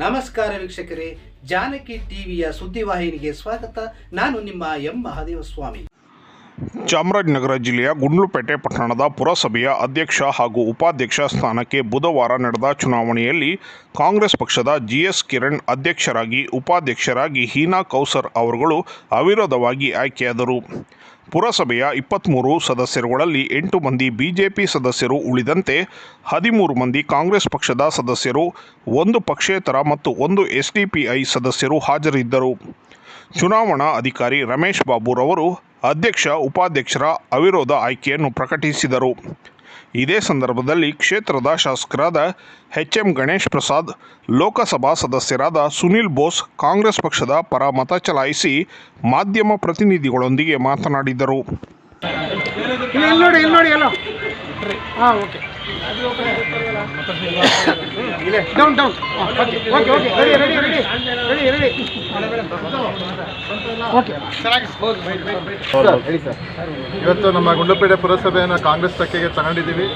ನಮಸ್ಕಾರ ವೀಕ್ಷಕರೇ, ಜಾನಕಿ ಟಿವಿಯ ಸುದ್ದಿವಾಹಿನಿಗೆ ಸ್ವಾಗತ. ನಾನು ನಿಮ್ಮ ಎಂ. ಮಹಾದೇವ ಸ್ವಾಮಿ ಚಾಮರಾಜನಗರ ಜಿಲ್ಲೆಯ ಗುಂಡ್ಲುಪೇಟೆ ಪಟ್ಟಣದ ಪುರಸಭೆಯ ಅಧ್ಯಕ್ಷ ಹಾಗೂ ಉಪಾಧ್ಯಕ್ಷ ಸ್ಥಾನಕ್ಕೆ ಬುಧವಾರ ನಡೆದ ಚುನಾವಣೆಯಲ್ಲಿ ಕಾಂಗ್ರೆಸ್ ಪಕ್ಷದ ಜಿಎಸ್ ಕಿರಣ್ ಅಧ್ಯಕ್ಷರಾಗಿ, ಉಪಾಧ್ಯಕ್ಷರಾಗಿ ಹೀನಾ ಕೌಸರ್ ಅವರುಗಳು ಅವಿರೋಧವಾಗಿ ಆಯ್ಕೆಯಾದರು. ಪುರಸಭೆಯ ಇಪ್ಪತ್ತ್ಮೂರು ಸದಸ್ಯರುಗಳಲ್ಲಿ ಎಂಟು ಮಂದಿ ಬಿಜೆಪಿ ಸದಸ್ಯರು ಉಳಿದಂತೆ ಹದಿಮೂರು ಮಂದಿ ಕಾಂಗ್ರೆಸ್ ಪಕ್ಷದ ಸದಸ್ಯರು, ಒಂದು ಪಕ್ಷೇತರ ಮತ್ತು ಒಂದು ಎಸ್ಡಿಪಿಐ ಸದಸ್ಯರು ಹಾಜರಿದ್ದರು. ಚುನಾವಣಾ ಅಧಿಕಾರಿ ರಮೇಶ್ ಬಾಬುರವರು ಅಧ್ಯಕ್ಷ, ಉಪಾಧ್ಯಕ್ಷರ ಅವಿರೋಧ ಆಯ್ಕೆಯನ್ನು ಪ್ರಕಟಿಸಿದರು. ಇದೇ ಸಂದರ್ಭದಲ್ಲಿ ಕ್ಷೇತ್ರದ ಶಾಸಕರಾದ ಎಚ್ ಎಂ ಗಣೇಶ್ ಪ್ರಸಾದ್, ಲೋಕಸಭಾ ಸದಸ್ಯರಾದ ಸುನಿಲ್ ಬೋಸ್, ಕಾಂಗ್ರೆಸ್ ಪಕ್ಷದ ಪರ ಮತ ಚಲಾಯಿಸಿ ಮಾಧ್ಯಮ ಪ್ರತಿನಿಧಿಗಳೊಂದಿಗೆ ಮಾತನಾಡಿದರು. Down down okay okay ready ready ready ready ready okay ಇವತ್ತು ನಮ್ಮ ಗುಂಡ್ಲುಪೇಟೆ ಪುರಸಭೆಯನ್ನು ಕಾಂಗ್ರೆಸ್ ತಕ್ಕೆಗೆ ತಗೊಂಡಿದ್ದೀವಿ.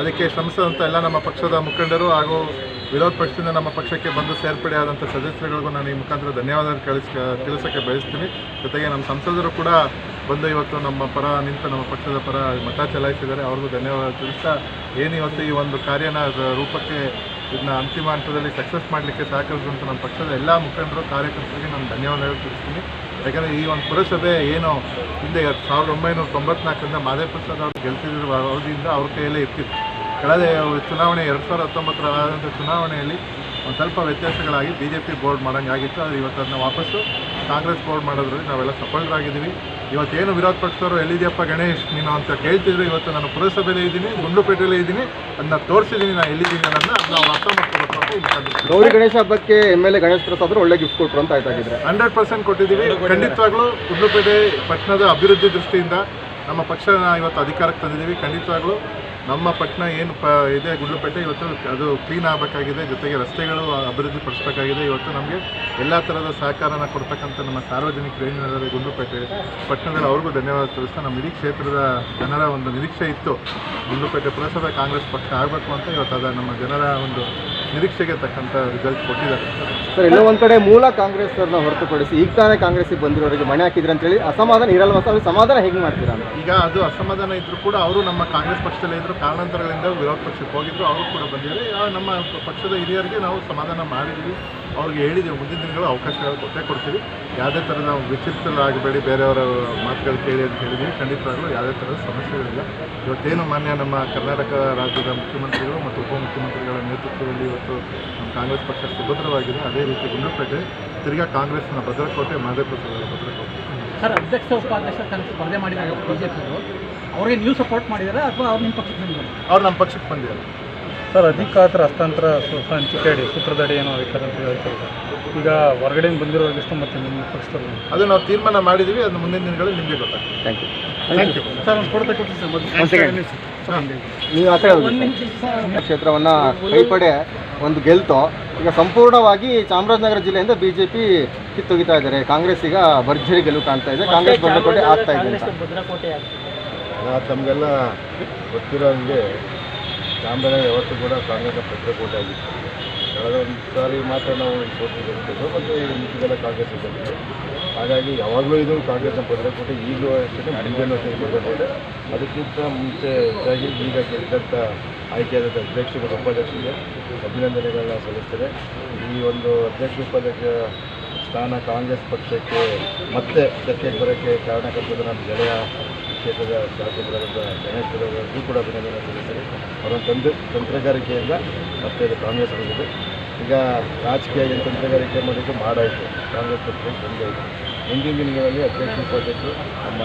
ಅದಕ್ಕೆ ಶ್ರಮಿಸಿದಂಥ ಎಲ್ಲ ನಮ್ಮ ಪಕ್ಷದ ಮುಖಂಡರು ಹಾಗೂ ವಿರೋಧ ಪಕ್ಷದಿಂದ ನಮ್ಮ ಪಕ್ಷಕ್ಕೆ ಬಂದು ಸೇರ್ಪಡೆ ಆದಂಥ ಸದಸ್ಯರುಗಳಿಗೂ ನಾನು ಈ ಮುಖಾಂತರ ಧನ್ಯವಾದ ಕಳಿಸ್, ತಿಳಿಸೋಕ್ಕೆ ಬಯಸ್ತೀನಿ. ಜೊತೆಗೆ ನಮ್ಮ ಸಂಸದರು ಕೂಡ ಬಂದು ಇವತ್ತು ನಮ್ಮ ಪರ ನಿಂತು ನಮ್ಮ ಪಕ್ಷದ ಪರ ಮತ ಚಲಾಯಿಸಿದ್ದಾರೆ. ಅವ್ರಿಗೂ ಧನ್ಯವಾದ ತಿಳಿಸ್ತಾ ಏನು ಇವತ್ತು ಈ ಒಂದು ಕಾರ್ಯನ ರೂಪಕ್ಕೆ ಇದನ್ನ ಅಂತಿಮ ಹಂತದಲ್ಲಿ ಸಕ್ಸಸ್ ಮಾಡಲಿಕ್ಕೆ ಸಹಕರಿಸಿದಂಥ ನಮ್ಮ ಪಕ್ಷದ ಎಲ್ಲ ಮುಖಂಡರು, ಕಾರ್ಯಕರ್ತರಿಗೆ ನಾನು ಧನ್ಯವಾದಗಳು ತಿಳಿಸ್ತೀನಿ. ಯಾಕಂದರೆ ಈ ಒಂದು ಪುರಸಭೆ ಏನು ಹಿಂದೆ ಸಾವಿರದ ಒಂಬೈನೂರ ತೊಂಬತ್ನಾಲ್ಕರಿಂದ ಮಾದೇವ್ ಪ್ರಸಾದ್ ಅವರು ಗೆಲ್ತಿದ್ರು ಅವಧಿಯಿಂದ ಅವ್ರ ಕೈಯಲ್ಲೇ ಇರ್ತಿತ್ತು. ಕಳೆದ ಚುನಾವಣೆ ಎರಡು ಸಾವಿರದ ಹತ್ತೊಂಬತ್ತರ ಆದಂಥ ಚುನಾವಣೆಯಲ್ಲಿ ಒಂದು ಸ್ವಲ್ಪ ವ್ಯತ್ಯಾಸಗಳಾಗಿ ಬಿ ಜೆ ಪಿ ಬೋರ್ಡ್ ಮಾಡೋಂಗಾಗಿತ್ತು ಆದರೆ ಇವತ್ತು ಅದನ್ನ ವಾಪಸ್ಸು ಕಾಂಗ್ರೆಸ್ ಬೋರ್ಡ್ ಮಾಡೋದ್ರಲ್ಲಿ ನಾವೆಲ್ಲ ಸಫಲರಾಗಿದ್ದೀವಿ. ಇವತ್ತೇನು ವಿರೋಧ ಪಕ್ಷದವರು ಎಲ್ಲಿದೆಯಪ್ಪ ಗಣೇಶ್ ನೀನು ಅಂತ ಕೇಳ್ತಿದ್ರು ಇವತ್ತು ನಾನು ಪುರಸಭೆಯಲ್ಲೇ ಇದ್ದೀನಿ ಗುಂಡುಪೇಟೆಯಲ್ಲಿ ಇದ್ದೀನಿ. ಅದನ್ನ ತೋರಿಸಿದ್ದೀನಿ ನಾನು ಎಲ್ಲಿದ್ದೀನಿ ಅನ್ನೋದನ್ನ ಅದನ್ನ ನಾವು ಅರ್ಥ ಮಾಡ್ಕೊಬೇಕು ಗೌರಿ ಗಣೇಶ ಹಬ್ಬಕ್ಕೆ M L A Ganesh Prasad ಒಳ್ಳೆ ಗಿಫ್ಟ್ ಕೊಟ್ಟರು ಅಂತ ಆಯ್ತಾಗಿದ್ರೆ. ಹಂಡ್ರೆಡ್ ಪರ್ಸೆಂಟ್ ಕೊಟ್ಟಿದ್ದೀವಿ. ಖಂಡಿತವಾಗ್ಲೂ ಗುಂಡುಪೇಟೆ ಪಟ್ಟಣದ ಅಭಿವೃದ್ಧಿ ದೃಷ್ಟಿಯಿಂದ ನಮ್ಮ ಪಕ್ಷನ ಇವತ್ತು ಅಧಿಕಾರಕ್ಕೆ ತಂದಿದ್ದೀವಿ. ಖಂಡಿತವಾಗ್ಲೂ ನಮ್ಮ ಪಟ್ಟಣ ಏನು ಪ ಇದೆ ಗುಂಡ್ಲುಪೇಟೆ, ಇವತ್ತು ಅದು ಕ್ಲೀನ್ ಆಗಬೇಕಾಗಿದೆ. ಜೊತೆಗೆ ರಸ್ತೆಗಳು ಅಭಿವೃದ್ಧಿ ಪಡಿಸಬೇಕಾಗಿದೆ ಇವತ್ತು ನಮಗೆ ಎಲ್ಲ ಥರದ ಸಹಕಾರನ ಕೊಡ್ತಕ್ಕಂಥ ನಮ್ಮ ಸಾರ್ವಜನಿಕರು ಏನಿದ್ದಾರೆ ಗುಂಡ್ಲುಪೇಟೆ ಪಟ್ಟಣದಲ್ಲಿ ಅವ್ರಿಗೂ ಧನ್ಯವಾದ ತಿಳಿಸ್ತಾ ನಮ್ಮ ಇಡೀ ಕ್ಷೇತ್ರದ ಜನರ ಒಂದು ನಿರೀಕ್ಷೆ ಇತ್ತು. ಗುಂಡ್ಲುಪೇಟೆ ಪುರಸಭೆ ಕಾಂಗ್ರೆಸ್ ಪಕ್ಷ ಆಗಬೇಕು ಅಂತ ಇವತ್ತು ಅದ ನಮ್ಮ ಜನರ ಒಂದು ನಿರೀಕ್ಷೆಗೆ ತಕ್ಕಂಥ ರಿಸಲ್ಟ್ ಕೊಟ್ಟಿದ್ದಾರೆ. ಸರ್ ಎಲ್ಲೋ ಒಂದು ಕಡೆ ಮೂಲ ಕಾಂಗ್ರೆಸ್ ಅವ್ರನ್ನ ಹೊರತುಪಡಿಸಿ ಈಗ ತಾನೇ ಕಾಂಗ್ರೆಸ್ಗೆ ಬಂದಿರೋರಿಗೆ ಮಣೆ ಹಾಕಿದ್ರೆ ಅಂತೇಳಿ ಅಸಮಾಧಾನ ಇರಲ್ಲ ಸರ್? ಅವ್ರಿಗೆ ಸಮಾಧಾನ ಹೇಗೆ ಮಾಡ್ತೀರಾ ಈಗ ಅದು ಅಸಮಾಧಾನ ಇದ್ರೂ ಕೂಡ ಅವರು ನಮ್ಮ ಕಾಂಗ್ರೆಸ್ ಪಕ್ಷದಲ್ಲೇ ಇದ್ರು ಕಾರಣಾಂತರಗಳಿಂದ ವಿರೋಧ ಪಕ್ಷಕ್ಕೆ ಹೋಗಿದ್ರು ಅವರು ಕೂಡ ಬಂದಿದ್ದಾರೆ. ನಮ್ಮ ಪಕ್ಷದ ಹಿರಿಯರಿಗೆ ನಾವು ಸಮಾಧಾನ ಮಾಡಿದ್ದೀವಿ. ಅವ್ರಿಗೆ ಹೇಳಿದ್ದೀವಿ ಮುಂದಿನ ದಿನಗಳು ಅವಕಾಶಗಳು ಕೊಟ್ಟೇ ಕೊಡ್ತೀವಿ. ಯಾವುದೇ ಥರ ನಾವು ವಿಚಿತ್ರರಾಗಬೇಡಿ ಬೇರೆಯವರ ಮಾತುಗಳು ಕೇಳಿ ಅಂತ ಹೇಳಿದ್ದೀವಿ. ಖಂಡಿತವಾಗ್ಲೂ ಯಾವುದೇ ಥರದ ಸಮಸ್ಯೆಗಳಿಲ್ಲ. ಇವತ್ತೇನು ಮಾನ್ಯ ನಮ್ಮ ಕರ್ನಾಟಕ ರಾಜ್ಯದ ಮುಖ್ಯಮಂತ್ರಿಗಳು ಮತ್ತು ಉಪಮುಖ್ಯಮಂತ್ರಿಗಳ ನೇತೃತ್ವದಲ್ಲಿ ಇವತ್ತು ನಮ್ಮ ಕಾಂಗ್ರೆಸ್ ಪಕ್ಷ ಸುಭದ್ರವಾಗಿದೆ. ಅದೇ ರೀತಿ ಗುಂಡ್ಲುಪೇಟೆ ತಿರ್ಗಾ ಕಾಂಗ್ರೆಸ್ನ ಭದ್ರಕೋಟೆ ಮಾದೇಪುರ ಭದ್ರಕೋಟೆ. ಸರ್ ಅಧ್ಯಕ್ಷ ಉಪಾಧ್ಯಕ್ಷ ತನಕ ಸ್ಪರ್ಧೆ ಮಾಡಿದ್ದಾರೆ ಬಿಜೆಪಿಯವರು. ಅವರಿಗೆ ನೀವು ಸಪೋರ್ಟ್ ಮಾಡಿದ್ದಾರೆ ಅಥವಾ ಅವ್ರು ನಿಮ್ಮ ಪಕ್ಷಕ್ಕೆ ಬಂದಿದ್ದಾರೆ? ಅವ್ರು ನಮ್ಮ ಪಕ್ಷಕ್ಕೆ ಬಂದಿದ್ದಾರೆ. ಸರ್ ಅಧಿಕಾರದ ಹಸ್ತಾಂತರ ಸು- ಹಂಚಿಕೆಯಡಿ ಸೂತ್ರದಡಿ ಏನೋ ಅಧಿಕಾರ ಅಂತ ಹೇಳ್ತಾರೆ ಸರ್. ಈಗ ಹೊರಗಡೆಯಿಂದ ಬಂದಿರೋರಿಗೆ ಮತ್ತೆ ಮತ್ತು ನಿಮ್ಮ ಪಕ್ಷದಲ್ಲಿ ಅದು ನಾವು ತೀರ್ಮಾನ ಮಾಡಿದ್ದೀವಿ ಅದು ಮುಂದಿನ ದಿನಗಳಲ್ಲಿ ನಿಮಗೆ ಗೊತ್ತಾಗ್ತದೆ. Thank you thank you sir ಒಂದು ಕೊಡ್ತಾ ಕೊಡ್ತೀನಿ ಸರ್ ನೀವು ಆ ಥರ ಕ್ಷೇತ್ರವನ್ನು ಕೈಪಡೆ ಒಂದು ಗೆಲ್ತು ಈಗ ಸಂಪೂರ್ಣವಾಗಿ ಚಾಮರಾಜನಗರ ಜಿಲ್ಲೆಯಿಂದ ಬಿಜೆಪಿ ಕಿತ್ತೊಗಿತಾ ಇದ್ದಾರೆ. ಕಾಂಗ್ರೆಸ್ ಈಗ ಭರ್ಜರಿ ಗೆಲುವು ಕಾಣ್ತಾ ಇದೆ. ಕಾಂಗ್ರೆಸ್ ಭದ್ರಕೋಟೆ ಆಗ್ತಾ ಇದೆ. ಅಂತ ತಮಗೆಲ್ಲ ಗೊತ್ತಿರೋ ಹಂಗೆ ಚಾಮರಾಜನಗರ ಯಾವತ್ತೂ ಕೂಡ ಕಾಂಗ್ರೆಸ್ನ ಭದ್ರಕೋಟೆ ಆಗಿತ್ತು. ಕಳೆದ ಒಂದು ಸಾರಿ ಮಾತ್ರ ನಾವು ಸೋತು ಗೆಲ್ತಿದ್ದು ಮತ್ತು ಮಿಕ್ಕಿದೆಲ್ಲ ಕಾಂಗ್ರೆಸ್ ಗೆಲ್ತಿದ್ದು ಹಾಗಾಗಿ ಯಾವಾಗಲೂ ಇದು ಕಾಂಗ್ರೆಸ್ನ ಭದ್ರಕೋಟೆ ಈಗಲೂ ಅಷ್ಟೇ ಮುಂದೆನೂ ಅಷ್ಟೇ ಅದಕ್ಕಿಂತ ಮುಂಚೆ ಹೆಚ್ಚಾಗಿ ಈಗ ಗೆದ್ದಂಥ ಆಯ್ಕೆಯಾದಂಥ ಅಧ್ಯಕ್ಷರು, ಉಪಾಧ್ಯಕ್ಷರಿಗೆ ಅಭಿನಂದನೆಗಳನ್ನ ಸಲ್ಲಿಸ್ತಾರೆ ಈ ಒಂದು ಅಧ್ಯಕ್ಷ, ಉಪಾಧ್ಯಕ್ಷ ಸ್ಥಾನ ಕಾಂಗ್ರೆಸ್ ಪಕ್ಷಕ್ಕೆ ಮತ್ತೆ ಚರ್ಚೆಗೆ ಬರೋಕ್ಕೆ ಕಾರಣಕರ್ತದ ನಮ್ಮ ಗೆಳೆಯ ಕ್ಷೇತ್ರದ ಶಾಸಕರಾದಂಥ ಗಣೇಶ್ ಅವರಿಗೂ ಕೂಡ ಅಭಿನಂದನೆ ಸಲ್ಲಿಸ್ತಾರೆ. ಅವರ ತಂತ್ರ ತಂತ್ರಗಾರಿಕೆಯಿಂದ ಮತ್ತೆ ಕಾಂಗ್ರೆಸ್ ಬಂದಿದೆ. ಈಗ ರಾಜಕೀಯ ಏನು ತಂತ್ರಗಾರಿಕೆ ಮಾಡೋದು ಮಾಡಾಯಿತು ಕಾಂಗ್ರೆಸ್ ಪಕ್ಷಕ್ಕೆ ಬಂದಾಯಿತು ಮುಂದಿನ ದಿನಗಳಲ್ಲಿ ಅಧ್ಯಕ್ಷ ಉಪಾಧ್ಯಕ್ಷರು ನಮ್ಮ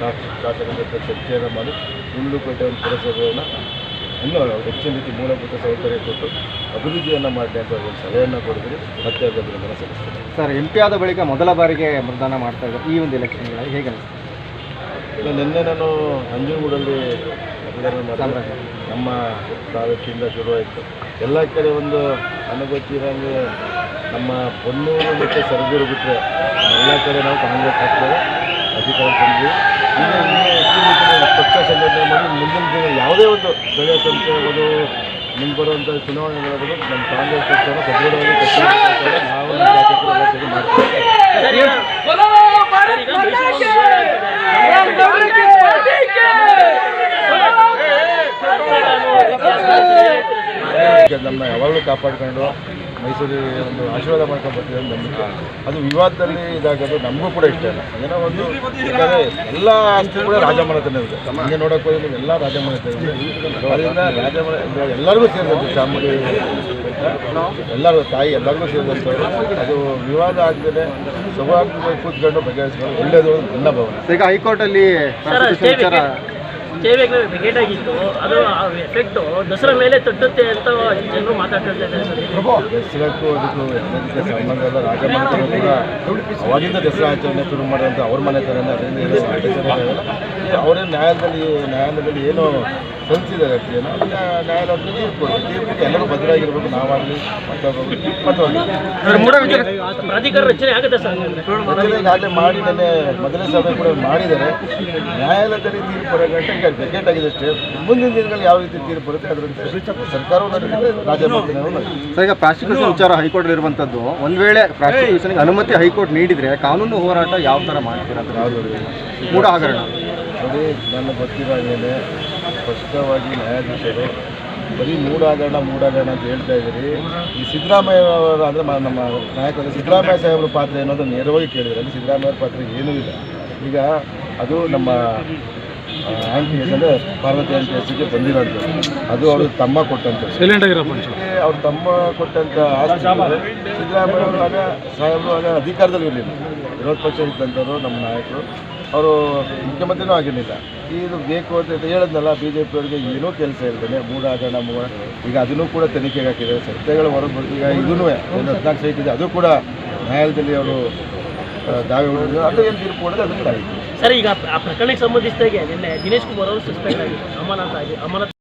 ಶಾಸ ಶಾಸಕರ ಜೊತೆ ಚರ್ಚೆಯನ್ನು ಮಾಡಿ ಗುಂಡ್ಲುಪೇಟೆ ಒಂದು ಪುರಸಭೆಯನ್ನು ಇನ್ನೂ ಹೆಚ್ಚಿನ ರೀತಿ ಮೂಲಭೂತ ಸೌಕರ್ಯ ಕೊಟ್ಟು ಅಭಿವೃದ್ಧಿಯನ್ನು ಮಾಡಲಿ ಅಂತ ಒಂದು ಸಲಹೆಯನ್ನು ಕೊಡಿದ್ರಿ ಮತ್ತೆ ಅಭಿವೃದ್ಧಿ ಸಲ್ಲಿಸ್ತೀನಿ. ಸರ್, ಎಂ ಪಿ ಆದ ಬಳಿಕ ಮೊದಲ ಬಾರಿಗೆ ಮತದಾನ ಮಾಡ್ತಾ ಇದ್ದಾರೆ. ಈ ಒಂದು ಎಲೆಕ್ಷನ್ಗಳಲ್ಲಿ ಹೇಗೆ ಅನಿಸ್ತು? ಇಲ್ಲ ನಿನ್ನೆ ನಾನು ನಂಜನಗೂಡಲ್ಲಿ. ನಮ್ಮ ತಾಲೂಕಿಂದ ಶುರುವಾಯಿತು. ಎಲ್ಲ ಕಡೆ ಒಂದು ಅನುಭವಿಸಿದಂಗೆ ನಮ್ಮ ಪೊನ್ನೂರು ಮತ್ತು ಸರಗೂರು ಬಿಟ್ಟರೆ ಎಲ್ಲ ಕಡೆ ನಾವು ಕಾಂಗ್ರೆಸ್ ಪಕ್ಷದ ಅಧಿಕಾರ ತಂದ್ವಿ. ಈಗ ಇನ್ನೂ ಹೆಚ್ಚಿನ ರೀತಿಯಲ್ಲಿ ಪಕ್ಷ ಸಂಘಟನೆ ಮಾಡಿ ಮುಂದಿನ ದಿನ ಯಾವುದೇ ಒಂದು ಸ್ಥಳೀಯ ಸಂಸ್ಥೆ ಇರ್ಬೋದು ಮುಂದೆ ಬರುವಂಥ ಚುನಾವಣೆಗಳಾದರೂ ನಮ್ಮ ಕಾಂಗ್ರೆಸ್ ಪಕ್ಷವನ್ನು ಸದೃಢವಾಗಿ ಕಟ್ಟಿ ನಾವು ನಮ್ಮ ಶಾಸಕರು ಮಾಡ್ತೀವಿ. ನಮ್ಮ ಯಾವಾಗಲೂ ಕಾಪಾಡ್ಕೊಂಡು ಮೈಸೂರಿಗೆ ಒಂದು ಆಶೀರ್ವಾದ ಮಾಡ್ಕೊಂಡು ಬರ್ತೀವಿ ಅಂತ ನಂಬಿಕೆ ಅದು ವಿವಾದದಲ್ಲಿ ಇದಾಗೋದು ನಮಗೂ ಕೂಡ ಇಷ್ಟ ಇಲ್ಲ. ಏನೋ ಒಂದು ಯಾಕಂದರೆ ಎಲ್ಲ ಆಸ್ತಿ ಕೂಡ ರಾಜಮನೆತನ ಇದೆ. ಹಂಗೆ ನೋಡೋಕೆ ಹೋದ್ರೆ ನೀವು ಎಲ್ಲ ರಾಜಮನೆತನ ಇದೆ. ಅದರಿಂದ ರಾಜಮನೆ ಎಲ್ಲರಿಗೂ ಸೇರಿದಂತೆ ಚಾಮುಂಡಿ ಎಲ್ಲರೂ ತಾಯಿ ಎಲ್ಲರಿಗೂ ಸೇರಿದಂಥವ್ರು ಅದು ವಿವಾದ ಆಗದೇ ಸೌಹಾರ್ದವಾಗಿ ಕೂತ್ಕೊಂಡು ಬಗೆಹರಿಸ್ಕೊಂಡು ಒಳ್ಳೆಯದು ನನ್ನ ಭಾವನೆ. ಈಗ ಹೈಕೋರ್ಟಲ್ಲಿ constitution ಬ್ರಿಗೇಡ್ ಆಗಿತ್ತು, ಅದು ಆ ಎಫೆಕ್ಟು ದಸರಾ ಮೇಲೆ ತಟ್ಟುತ್ತೆ ಅಂತ ಜನರು ಮಾತಾಡ್ತಾ ಇದ್ದಾರೆ ಸಂಬಂಧ ಕೂಡ ದಸರಾ ಆಚರಣೆ ಶುರು ಅವ್ರ ಅವರೇ ನ್ಯಾಯಾಲಯದಲ್ಲಿ ನ್ಯಾಯಾಲಯದಲ್ಲಿ ಏನು ಅರ್ಜಿಯನ್ನು ಅದನ್ನ ತೀರ್ಪು. ತೀರ್ಪಿಗೆ ಎಲ್ಲರೂ ಭದ್ರಾಗಿರ್ಬೇಕು. ನಾವಾಗಲಿ ಮತ್ತೊಬ್ಬರು ಈಗಾಗಲೇ ಮಾಡಿ ನೆನ್ನೆ ಮೊದಲನೇ ಸಭೆ ಕೂಡ ಮಾಡಿದ್ದಾರೆ. ನ್ಯಾಯಾಲಯದಲ್ಲಿ ತೀರ್ಪು ಬರೋ ಗಂಟೆ ಈಗ ಆಗಿದೆ ಅಷ್ಟೇ. ಮುಂದಿನ ದಿನಗಳಲ್ಲಿ ಯಾವ ರೀತಿ ತೀರ್ಪು ಬರುತ್ತೆ ಅದರಂತೆ ಸರ್ಕಾರವೂ ನಡೆಯುತ್ತೆ ಸರ್ ಈಗ ಪ್ರಾಸಿಕ್ಯೂಷನ್ ವಿಚಾರ ಹೈಕೋರ್ಟ್ ಇರುವಂತದ್ದು ಒಂದ್ ವೇಳೆ ಪ್ರಾಸಿಕ್ಯೂಷನ್ಗೆ ಅನುಮತಿ ಹೈಕೋರ್ಟ್ ನೀಡಿದ್ರೆ ಕಾನೂನು ಹೋರಾಟ ಯಾವ ತರ ಮಾಡ್ತೀರಾ? ಅಂತ ಮೂಢ ಹಗರಣ. ನೋಡಿ ನನ್ನ ಗೊತ್ತಿರೋ ಹಾಗೇನೆ ಸ್ಪಷ್ಟವಾಗಿ ನ್ಯಾಯಾಧೀಶರು ಬರೀ ಮೂಡಾಗರಣ ಮೂಡಾಗರಣ ಅಂತ ಹೇಳ್ತಾ ಇದ್ದೀರಿ. ಈ ಸಿದ್ದರಾಮಯ್ಯ ಅವರು ಅಂದರೆ ನಮ್ಮ ನಾಯಕರು ಸಿದ್ದರಾಮಯ್ಯ ಸಾಹೇಬ್ರ ಪಾತ್ರ ಏನೋದು ನೇರವಾಗಿ ಕೇಳಿದ್ರೆ ಅಲ್ಲಿ ಸಿದ್ದರಾಮಯ್ಯ ಪಾತ್ರ ಏನೂ ಇಲ್ಲ. ಈಗ ಅದು ನಮ್ಮ ಆಂಟಿ ಅಂದರೆ ಪಾರ್ವತಿ ಆಂಟಿ ಹೆಸರಿಗೆ ಬಂದಿರೋದು ಅದು ಅವರು ತಮ್ಮ ಕೊಟ್ಟಂತ ಅವ್ರ ತಮ್ಮ ಕೊಟ್ಟಂಥ ಆಸ್ತಿ ಸಿದ್ದರಾಮಯ್ಯ ಅವರು ಆಗ ಸಾಹೇಬರು ಆಗ ಅಧಿಕಾರದಲ್ಲಿ ಇರಲಿಲ್ಲ. ವಿರೋಧ ಪಕ್ಷ ಇದ್ದಂಥವ್ರು ನಮ್ಮ ನಾಯಕರು. ಅವರು ಮುಖ್ಯಮಂತ್ರಿನೂ ಆಗಿರಲಿಲ್ಲ. ಇದು ಬೇಕು ಅಂತ ಹೇಳಿದ್ನಲ್ಲ ಬಿ ಜೆ ಪಿಯವರಿಗೆ ಏನೂ ಕೆಲಸ ಇರ್ತದೆ, ಮೂಡಾಗಣ ಮೂಡ ಈಗ ಅದನ್ನು ಕೂಡ ತನಿಖೆಗೆ ಹಾಕಿದೆ ಸತ್ಯಗಳು ಹೊರಗೆ ಬರ್ತೀವಿ ಈಗ ಇದೂ ಹದಿನಾಲ್ಕು ಸೈಟ್ ಇದೆ, ಅದು ಕೂಡ ನ್ಯಾಯಾಲಯದಲ್ಲಿ ಅವರು ದಾವೆ ಹೊಡೆದಿದ್ದಾರೆ ಅದು ಏನು ತೀರ್ಪು ಹೊಡೆದು ಅದು ಕೂಡ ಸರ್, ಈಗ ಆ ಪ್ರಕರಣಕ್ಕೆ ಸಂಬಂಧಿಸಿದಾಗೆ ನಿನ್ನೆ ದಿನೇಶ್ ಕುಮಾರ್ ಅವರು ಸಸ್ಪೆಂಡ್ ಆಗಿದ್ದಾರೆ ಅಮಾನತ್ ಆಗಿ ಅಮಾನತ್